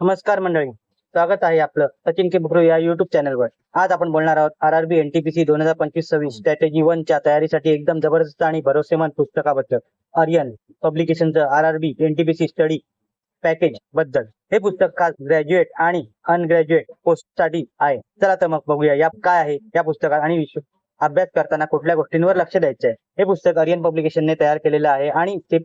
नमस्कार मंडळी स्वागत आहे आपलं सचिन के बुकरू या युट्यूब चॅनलवर आज आपण बोलणार आहोत आर आर बी एनटीपीसी दोन हजार पंचवीस सव्वीस स्ट्रॅटेजी वनच्या तयारीसाठी एकदम जबरदस्त आणि भरोसेमंद पुस्तकाबद्दल Aryan पब्लिकेशनचं R R B NTPC study पॅकेजबद्दल. हे पुस्तक खास ग्रॅज्युएट आणि अनग्रॅज्युएट पोस्टसाठी आहे. चला तर मग बघूया या काय आहे या पुस्तकात आणि विश्व अभ्यास करताना कुठल्या गोष्टींवर लक्ष द्यायचं आहे हे पुस्तक आर्यन पब्लिकेशनने तयार केलेलं आहे आणि ते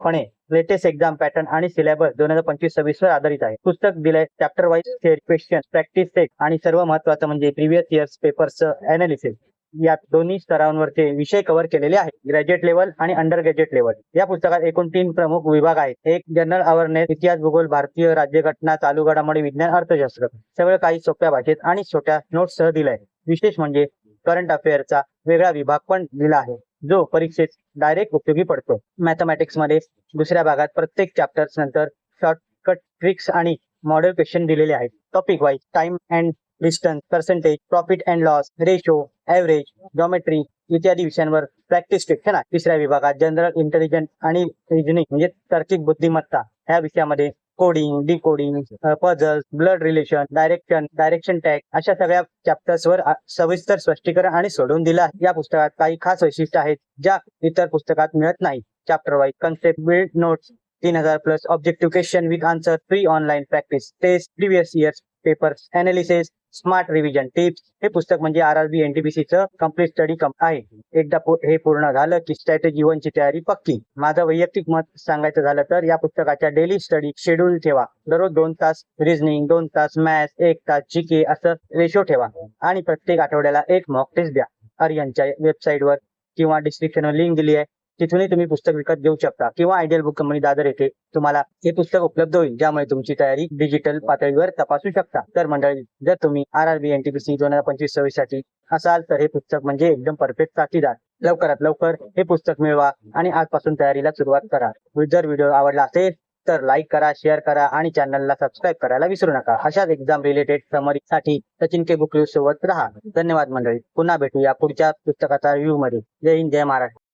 पूर्णपणे लेटेस्ट एक्झाम पॅटर्न आणि सिलेबस दोन हजार पंचवीस सव्वीस वर आधारित आहे. पुस्तक दिलंय chapter wise question practice set आणि सर्व महत्वाचं म्हणजे प्रिव्हियस इयर्स पेपरचं अनालिसिस या दोन्ही स्तरांवरचे विषय कव्हर केलेले आहेत. ग्रॅज्युएट लेवल आणि अंडर ग्रॅज्युएट लेवल या पुस्तकात एकूण तीन प्रमुख विभाग आहेत. एक जनरल अवेअरनेस इतिहास भूगोल भारतीय राज्यघटना चालू घडामोडी विज्ञान अर्थशास्त्र. सगळं काही सोप्या भाषेत आणि छोट्या नोट्स सह दिलंय. विशेष म्हणजे करंट अफेअरचा वेगळा विभाग पण दिला आहे. जो परीक्षेत डायरेक्ट उपयोगी पडतो. मॅथमॅटिक्समध्ये दुसऱ्या भागात प्रत्येक चॅप्टर्स नंतर शॉर्टकट ट्रिक्स आणि मॉडेल क्वेश्चन दिलेले आहेत. Topic wise time and distance percentage profit and loss ratio average geometry इत्यादी विषयांवर प्रॅक्टिस क्वेश्चन आहे. तिसऱ्या विभागात जनरल इंटेलिजन्स आणि रिजनिंग म्हणजे तार्किक बुद्धिमत्ता ह्या विषयामध्ये coding decoding puzzles blood relation direction direction tag अशा सगळ्या चॅप्टर्स वर आ- सविस्तर स्पष्टीकरण आणि सोडून दिलं आहे. या पुस्तकात काही खास वैशिष्ट्य आहेत ज्या इतर पुस्तकात मिळत नाही. Chapter wise concept build notes तीन हजार plus objective question with answer free online practice test previous years papers analysis smart revision tips. हे पुस्तक म्हणजे आर आर बी एनटीपीसी च कंप्लीट स्टडी आहे. एकदा हे पूर्ण झालं की स्ट्रॅटेजी जीवनची ची तयारी पक्की. माझं वैयक्तिक मत सांगायचं झालं तर या पुस्तकाच्या डेली स्टडी शेड्यूल ठेवा. दररोज दोन तास रिझनिंग दोन तास मॅथ्स एक तास जीके असं रेशो ठेवा. आणि प्रत्येक आठवड्याला एक मॉक टेस्ट द्या. आर्यनच्या वेबसाईटवर किंवा डिस्क्रिप्शनवर लिंक दिली आहे. तिथूनही तुम्ही पुस्तक विकत घेऊ शकता. किंवा आयडियल बुक कंपनी दादर येथे तुम्हाला हे पुस्तक उपलब्ध होईल ज्यामुळे तुमची तयारी डिजिटल पातळीवर तपासू शकता. तर मंडळी जर तुम्ही आर आर बी एनटीपीसी दोन हजार पंचवीस सव्वीससाठी असाल तर हे पुस्तक म्हणजे एकदम परफेक्ट साथीदार. लवकरात लवकर हे पुस्तक मिळवा आणि आजपासून तयारीला सुरुवात करा. जर व्हिडिओ आवडला असेल तर लाईक करा शेअर करा आणि चॅनलला सबस्क्राईब करायला विसरू नका. अशाच एक्झाम रिलेटेड समरी साठी सचिन के बुक सोबत राहा. धन्यवाद मंडळी. पुन्हा भेटूया पुढच्या पुस्तकाचा रिव्ह्यू मध्ये. जय हिंद जय महाराष्ट्र.